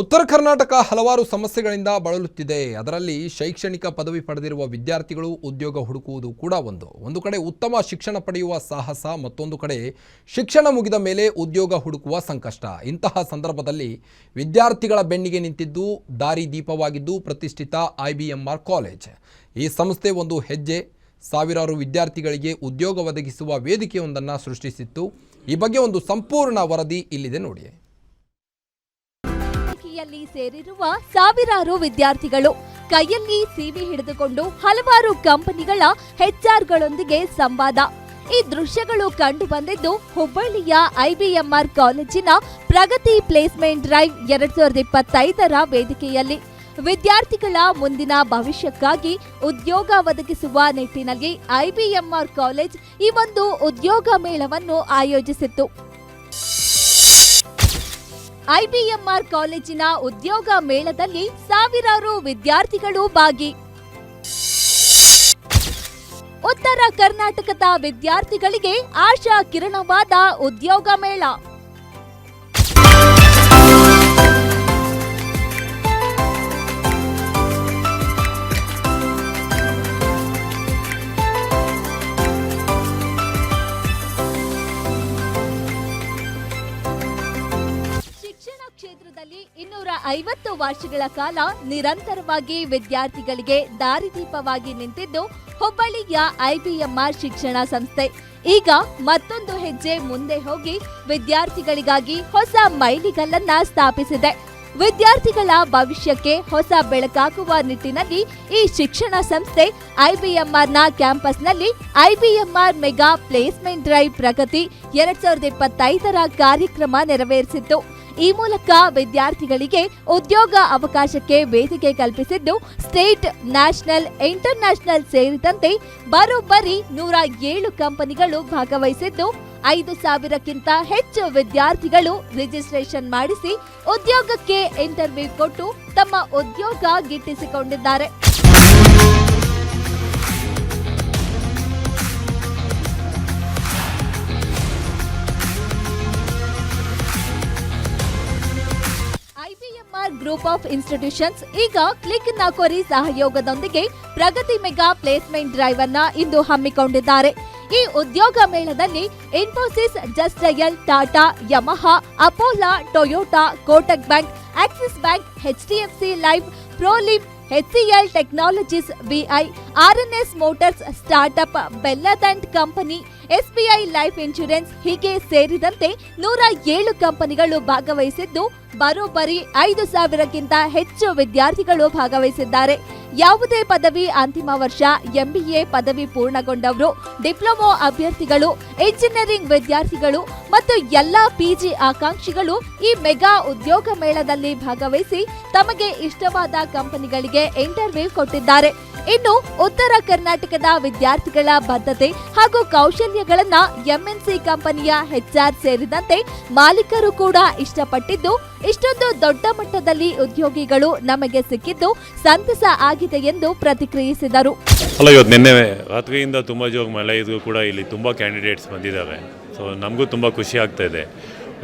ಉತ್ತರ ಕರ್ನಾಟಕ ಹಲವಾರು ಸಮಸ್ಯೆಗಳಿಂದ ಬಳಲುತ್ತಿದೆ. ಅದರಲ್ಲಿ ಶೈಕ್ಷಣಿಕ ಪದವಿ ಪಡೆದಿರುವ ವಿದ್ಯಾರ್ಥಿಗಳು ಉದ್ಯೋಗ ಹುಡುಕುವುದು ಕೂಡ ಒಂದು. ಒಂದು ಕಡೆ ಉತ್ತಮ ಶಿಕ್ಷಣ ಪಡೆಯುವ ಸಾಹಸ, ಮತ್ತೊಂದು ಕಡೆ ಶಿಕ್ಷಣ ಮುಗಿದ ಮೇಲೆ ಉದ್ಯೋಗ ಹುಡುಕುವ ಸಂಕಷ್ಟ. ಇಂತಹ ಸಂದರ್ಭದಲ್ಲಿ ವಿದ್ಯಾರ್ಥಿಗಳ ಬೆನ್ನಿಗೆ ನಿಂತಿದ್ದು, ದಾರಿ ದೀಪವಾಗಿದ್ದು ಪ್ರತಿಷ್ಠಿತ ಐಬಿಎಂಆರ್ ಕಾಲೇಜ್. ಈ ಸಂಸ್ಥೆ ಒಂದು ಹೆಜ್ಜೆ ಸಾವಿರಾರು ವಿದ್ಯಾರ್ಥಿಗಳಿಗೆ ಉದ್ಯೋಗ ಒದಗಿಸುವ ವೇದಿಕೆಯೊಂದನ್ನು ಸೃಷ್ಟಿಸಿತ್ತು. ಈ ಬಗ್ಗೆ ಒಂದು ಸಂಪೂರ್ಣ ವರದಿ ಇಲ್ಲಿದೆ ನೋಡಿ. ಯಲ್ಲಿ ಸೇರಿರುವ ಸಾವಿರಾರು ವಿದ್ಯಾರ್ಥಿಗಳು ಕೈಯಲ್ಲಿ ಸಿವಿ ಹಿಡಿದುಕೊಂಡು ಹಲವಾರು ಕಂಪನಿಗಳ ಹೆಚ್ಆರ್ಗಳೊಂದಿಗೆ ಸಂವಾದ. ಈ ದೃಶ್ಯಗಳು ಕಂಡು ಬಂದಿದ್ದು ಹುಬ್ಬಳ್ಳಿಯ ಐಬಿಎಂಆರ್ ಕಾಲೇಜಿನ ಪ್ರಗತಿ ಪ್ಲೇಸ್ಮೆಂಟ್ ಡ್ರೈವ್ ಎರಡ್ ಸಾವಿರದ ಇಪ್ಪತ್ತೈದರ ವೇದಿಕೆಯಲ್ಲಿ. ವಿದ್ಯಾರ್ಥಿಗಳ ಮುಂದಿನ ಭವಿಷ್ಯಕ್ಕಾಗಿ ಉದ್ಯೋಗ ಒದಗಿಸುವ ನಿಟ್ಟಿನಲ್ಲಿ ಐಬಿಎಂಆರ್ ಕಾಲೇಜ್ ಈ ಒಂದು ಉದ್ಯೋಗ ಮೇಳವನ್ನು ಆಯೋಜಿಸಿತ್ತು. ಐಬಿಎಂಆರ್ ಕಾಲೇಜಿನ ಉದ್ಯೋಗ ಮೇಳದಲ್ಲಿ ಸಾವಿರಾರು ವಿದ್ಯಾರ್ಥಿಗಳು ಭಾಗಿ. ಉತ್ತರ ಕರ್ನಾಟಕದ ವಿದ್ಯಾರ್ಥಿಗಳಿಗೆ ಆಶಾ ಕಿರಣವಾದ ಉದ್ಯೋಗ ಮೇಳ. ಐವತ್ತು ವರ್ಷಗಳ ಕಾಲ ನಿರಂತರವಾಗಿ ವಿದ್ಯಾರ್ಥಿಗಳಿಗೆ ದಾರಿದೀಪವಾಗಿ ನಿಂತಿದ್ದು ಹುಬ್ಬಳ್ಳಿಯ ಐಬಿಎಂಆರ್ ಶಿಕ್ಷಣ ಸಂಸ್ಥೆ. ಈಗ ಮತ್ತೊಂದು ಹೆಜ್ಜೆ ಮುಂದೆ ಹೋಗಿ ವಿದ್ಯಾರ್ಥಿಗಳಿಗಾಗಿ ಹೊಸ ಮೈಲಿಗಲ್ಲನ್ನ ಸ್ಥಾಪಿಸಿದೆ. ವಿದ್ಯಾರ್ಥಿಗಳ ಭವಿಷ್ಯಕ್ಕೆ ಹೊಸ ಬೆಳಕಾಗುವ ನಿಟ್ಟಿನಲ್ಲಿ ಈ ಶಿಕ್ಷಣ ಸಂಸ್ಥೆ ಐಬಿಎಂಆರ್ನ ಕ್ಯಾಂಪಸ್ನಲ್ಲಿ IBMR mega placement drive Pragati ಎರಡ್ ಸಾವಿರದ ಇಪ್ಪತ್ತೈದರ ಕಾರ್ಯಕ್ರಮ ನೆರವೇರಿಸಿತ್ತು. ಈ ಮೂಲಕ ವಿದ್ಯಾರ್ಥಿಗಳಿಗೆ ಉದ್ಯೋಗ ಅವಕಾಶಕ್ಕೆ ವೇದಿಕೆ ಕಲ್ಪಿಸಿದ್ದು ಸ್ಟೇಟ್, ನ್ಯಾಷನಲ್, ಇಂಟರ್ನ್ಯಾಷನಲ್ ಸೇರಿದಂತೆ ಬರೋಬ್ಬರಿ ನೂರ ಏಳು ಕಂಪನಿಗಳು ಭಾಗವಹಿಸಿದ್ದು ಐದು ಸಾವಿರಕ್ಕಿಂತ ಹೆಚ್ಚು ವಿದ್ಯಾರ್ಥಿಗಳು ರಿಜಿಸ್ಟ್ರೇಷನ್ ಮಾಡಿಸಿ ಉದ್ಯೋಗಕ್ಕೆ ಇಂಟರ್ವ್ಯೂ ಕೊಟ್ಟು ತಮ್ಮ ಉದ್ಯೋಗ ಗಿಟ್ಟಿಸಿಕೊಂಡಿದ್ದಾರೆ. ಐಬಿಎಂಆರ್ ಗ್ರೂಪ್ ಆಫ್ ಇನ್ಸ್ಟಿಟ್ಯೂಷನ್ಸ್ ಈಗ ಕ್ಲಿಕ್ ನಾಕೋರಿ ಸಹಯೋಗದೊಂದಿಗೆ ಪ್ರಗತಿ ಮೆಗಾ ಪ್ಲೇಸ್ಮೆಂಟ್ ಡ್ರೈವ್ ಅನ್ನ ಇಂದು ಹಮ್ಮಿಕೊಂಡಿದ್ದಾರೆ. ಈ ಉದ್ಯೋಗ ಮೇಳದಲ್ಲಿ Infosys just dial Tata Yamaha Apollo Toyota Kotak bank Axis bank HDFC life Prolim HCL technologies BI RNS motors startup ಬೆಲ್ಲದಂಟ್ company SBI life insurance ಹೀಗೆ ಸೇರಿದಂತೆ ನೂರ ಏಳು ಕಂಪನಿಗಳು ಭಾಗವಹಿಸಿದ್ದು ಬರೋಬ್ಬರಿ ಐದು ಸಾವಿರಕ್ಕಿಂತ ಹೆಚ್ಚು ವಿದ್ಯಾರ್ಥಿಗಳು ಭಾಗವಹಿಸಿದ್ದಾರೆ. ಯಾವುದೇ ಪದವಿ ಅಂತಿಮ ವರ್ಷ, ಎಂಬಿಎ ಪದವಿ ಪೂರ್ಣಗೊಂಡವರು, ಡಿಪ್ಲೊಮೊ ಅಭ್ಯರ್ಥಿಗಳು, ಇಂಜಿನಿಯರಿಂಗ್ ವಿದ್ಯಾರ್ಥಿಗಳು ಮತ್ತು ಎಲ್ಲಾ ಪಿಜಿ ಆಕಾಂಕ್ಷಿಗಳು ಈ ಮೆಗಾ ಉದ್ಯೋಗ ಮೇಳದಲ್ಲಿ ಭಾಗವಹಿಸಿ ತಮಗೆ ಇಷ್ಟವಾದ ಕಂಪನಿಗಳಿಗೆ ಇಂಟರ್ವ್ಯೂ ಕೊಟ್ಟಿದ್ದಾರೆ. ಇನ್ನು ಉತ್ತರ ಕರ್ನಾಟಕದ ವಿದ್ಯಾರ್ಥಿಗಳ ಬದ್ಧತೆ ಹಾಗೂ ಕೌಶಲ್ಯಗಳನ್ನ ಎಂಎನ್ಸಿ ಕಂಪನಿಯ ಹೆಚ್ಆರ್ ಸೇರಿದಂತೆ ಮಾಲೀಕರು ಕೂಡ ಇಷ್ಟಪಟ್ಟಿದ್ದು, ಇಷ್ಟೊಂದು ದೊಡ್ಡ ಮಟ್ಟದಲ್ಲಿ ಉದ್ಯೋಗಿಗಳು ನಮಗೆ ಸಿಕ್ಕಿದ್ದು ಸಂತಸ ಆಗಿದೆ ಎಂದು ಪ್ರತಿಕ್ರಿಯಿಸಿದರು. ನಿನ್ನೆ ರಾತ್ರಿಯಿಂದ ತುಂಬ ಜೋಗ ಮಳೆ ಇದ್ರೂ ಕೂಡ ಇಲ್ಲಿ ತುಂಬ ಕ್ಯಾಂಡಿಡೇಟ್ಸ್ ಬಂದಿದ್ದಾವೆ ಸೊ ನಮಗೂ ತುಂಬ ಖುಷಿ ಆಗ್ತಾ ಇದೆ.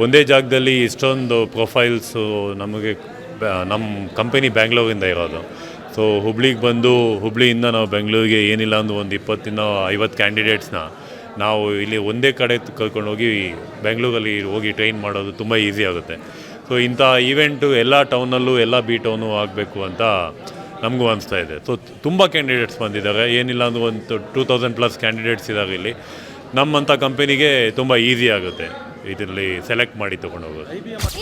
ಒಂದೇ ಜಾಗದಲ್ಲಿ ಇಷ್ಟೊಂದು ಪ್ರೊಫೈಲ್ಸು ನಮಗೆ ನಮ್ಮ ಕಂಪನಿ ಬ್ಯಾಂಗ್ಳೂರಿಂದ ಇರೋದು. ಸೊ ಹುಬ್ಳಿಗೆ ಬಂದು ಹುಬ್ಳಿಯಿಂದ ನಾವು ಬೆಂಗಳೂರಿಗೆ ಏನಿಲ್ಲ ಅಂದು ಒಂದು ಇಪ್ಪತ್ತಿನ ಐವತ್ತು ಕ್ಯಾಂಡಿಡೇಟ್ಸ್ನ ನಾವು ಇಲ್ಲಿ ಒಂದೇ ಕಡೆ ಕರ್ಕೊಂಡು ಹೋಗಿ ಬೆಂಗಳೂರಲ್ಲಿ ಹೋಗಿ ಟ್ರೈನ್ ಮಾಡೋದು ತುಂಬ ಈಸಿ ಆಗುತ್ತೆ. ಸೊ ಇಂಥ ಈವೆಂಟು ಎಲ್ಲ ಟೌನಲ್ಲೂ ಎಲ್ಲ ಬಿ ಟೌನು ಆಗಬೇಕು ಅಂತ ನಮಗೂ ಅನಿಸ್ತಾ ಇದೆ. ಸೊ ತುಂಬ ಕ್ಯಾಂಡಿಡೇಟ್ಸ್ ಬಂದಿದ್ದಾರೆ. ಏನಿಲ್ಲ ಅಂದ್ರೆ ಒಂದು ಟೂ ತೌಸಂಡ್ ಪ್ಲಸ್ ಕ್ಯಾಂಡಿಡೇಟ್ಸ್ ಇದ್ದಾರೆ ಇಲ್ಲಿ. ನಮ್ಮಂಥ ಕಂಪನಿಗೆ ತುಂಬ ಈಸಿ ಆಗುತ್ತೆ. ಇದರಲ್ಲಿ ಸೆಲೆಕ್ಟ್ ಮಾಡಿ ತೊಗೊಂಡು ಹೋಗೋದು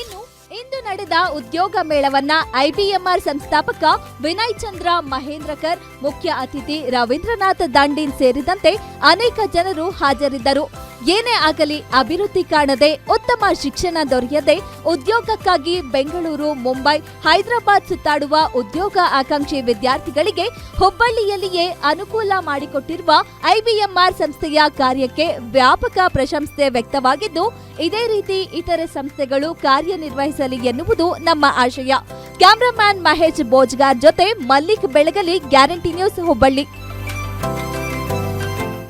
ಇನ್ನು ಇಂದು ನಡೆದ ಉದ್ಯೋಗ ಮೇಳವನ್ನ ಐಬಿಎಂಆರ್ ಸಂಸ್ಥಾಪಕ ವಿನಯ್ ಚಂದ್ರ ಮಹೇಂದ್ರಕರ್, ಮುಖ್ಯ ಅತಿಥಿ ರವೀಂದ್ರನಾಥ್ ದಂಡಿನ್ ಸೇರಿದಂತೆ ಅನೇಕ ಜನರು ಹಾಜರಿದ್ದರು. ಏನೇ ಆಗಲಿ ಅಭಿವೃದ್ಧಿ ಕಾಣದೆ ಉತ್ತಮ ಶಿಕ್ಷಣ ದೊರೆಯದೆ ಉದ್ಯೋಗಕ್ಕಾಗಿ ಬೆಂಗಳೂರು, ಮುಂಬೈ, ಹೈದರಾಬಾದ್ ಸುತ್ತಾಡುವ ಉದ್ಯೋಗ ಆಕಾಂಕ್ಷಿ ವಿದ್ಯಾರ್ಥಿಗಳಿಗೆ ಹುಬ್ಬಳ್ಳಿಯಲ್ಲಿಯೇ ಅನುಕೂಲ ಮಾಡಿಕೊಟ್ಟಿರುವ ಐಬಿಎಂಆರ್ ಸಂಸ್ಥೆಯ ಕಾರ್ಯಕ್ಕೆ ವ್ಯಾಪಕ ಪ್ರಶಂಸೆ ವ್ಯಕ್ತವಾಗಿದ್ದು, ಇದೇ ರೀತಿ ಇತರೆ ಸಂಸ್ಥೆಗಳು ಕಾರ್ಯನಿರ್ವಹಿಸಲಿ ಎನ್ನುವುದು ನಮ್ಮ ಆಶಯ. ಕ್ಯಾಮರಾಮ್ಯಾನ್ ಮಹೇಶ್ ಬೋಜ್ಗಾರ್ ಜೊತೆ ಮಲ್ಲಿಕ್ ಬೆಳಗಲಿ, ಗ್ಯಾರಂಟಿ ನ್ಯೂಸ್ ಹುಬ್ಬಳ್ಳಿ.